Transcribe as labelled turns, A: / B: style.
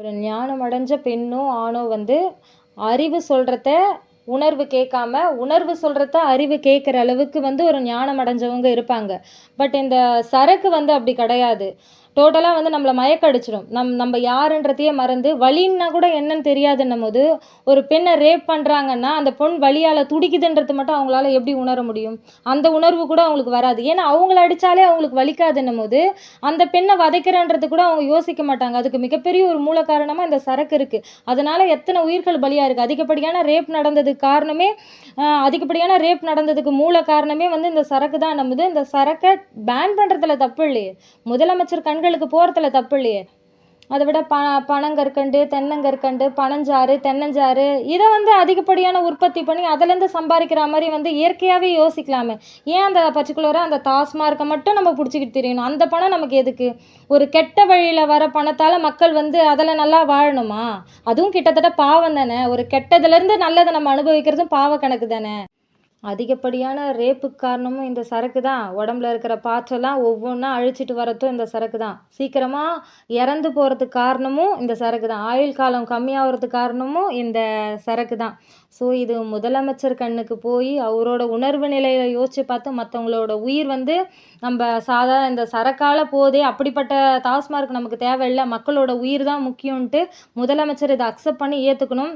A: ஒரு ஞானம் அடைஞ்ச பெண்ணோ ஆணோ வந்து அறிவு சொல்கிறத உணர்வு கேட்காம உணர்வு சொல்கிறத அறிவு கேட்குற அளவுக்கு வந்து ஒரு ஞானம் அடைஞ்சவங்க இருப்பாங்க. பட் இந்த சரக்கு வந்து அப்படி கிடையாது. டோட்டலாக வந்து நம்மளை மயக்கடிச்சிடும். நம் நம்ம யாருன்றதையே மறந்து வலின்னா கூட என்னன்னு தெரியாதுன்னும் போது ஒரு பெண்ணை ரேப் பண்ணுறாங்கன்னா அந்த பொண் வலியால் துடிக்குதுன்றது மட்டும் அவங்களால எப்படி உணர முடியும்? அந்த உணர்வு கூட அவங்களுக்கு வராது. ஏன்னா அவங்கள அடித்தாலே அவங்களுக்கு வலிக்காதுன்னும் போது அந்த பெண்ணை வதைக்கிறன்றது கூட அவங்க யோசிக்க மாட்டாங்க. அதுக்கு மிகப்பெரிய ஒரு மூல காரணமாக இந்த சரக்கு இருக்குது அதனால் எத்தனை உயிர்கள் பலியாக இருக்குது அதிகப்படியான ரேப் நடந்ததுக்கு காரணமே அதிகப்படியான ரேப் நடந்ததுக்கு மூல காரணமே வந்து இந்த சரக்கு தான் நம்புது இந்த சரக்கை பேன் பண்ணுறதுல தப்பு இல்லையே. முதலமைச்சர் கண் கண்களுக்கு போகிறதுல தப்பு இல்லையே. அதை விட ப பனங்கற்கண்டு தென்னங்கற்கண்டு பனஞ்சாறு தென்னஞ்சாறு இதை வந்து அதிகப்படியான உற்பத்தி பண்ணி அதுலேருந்து சம்பாதிக்கிற மாதிரி வந்து இயற்கையாகவே யோசிக்கலாமே. ஏன் அந்த பர்டிகுலராக அந்த தாஸ்மார்க்கை மட்டும் நம்ம பிடிச்சிக்கிட்டு தெரியணும்? அந்த பணம் நமக்கு எதுக்கு? ஒரு கெட்ட வழியில் வர பணத்தால் மக்கள் வந்து அதில் நல்லா வாழணுமா? அதுவும் கிட்டத்தட்ட பாவம் தானே. ஒரு கெட்டதுலேருந்து நல்லதை நம்ம அனுபவிக்கிறதும் பாவ கணக்கு தானே. அதிகப்படியான ரேப்புக்கு காரணமும் இந்த சரக்கு தான். உடம்புல இருக்கிற பாற்றெல்லாம் ஒவ்வொன்றா அழிச்சிட்டு வரதும் இந்த சரக்கு தான். சீக்கிரமாக இறந்து போகிறதுக்கு காரணமும் இந்த சரக்கு தான். ஆயுள் காலம் கம்மியாகிறதுக்கு காரணமும் இந்த சரக்கு தான். ஸோ இது முதலமைச்சர் கண்ணுக்கு போய் அவரோட உணர்வு நிலையை யோசித்து பார்த்து மற்றவங்களோட உயிர் வந்து நம்ம சாதாரண இந்த சரக்கால போதே அப்படிப்பட்ட டாஸ்மார்க் நமக்கு தேவையில்லை. மக்களோட உயிர் தான் முக்கியம்ன்ட்டு முதலமைச்சர் இதை அக்செப்ட் பண்ணி ஏற்றுக்கணும்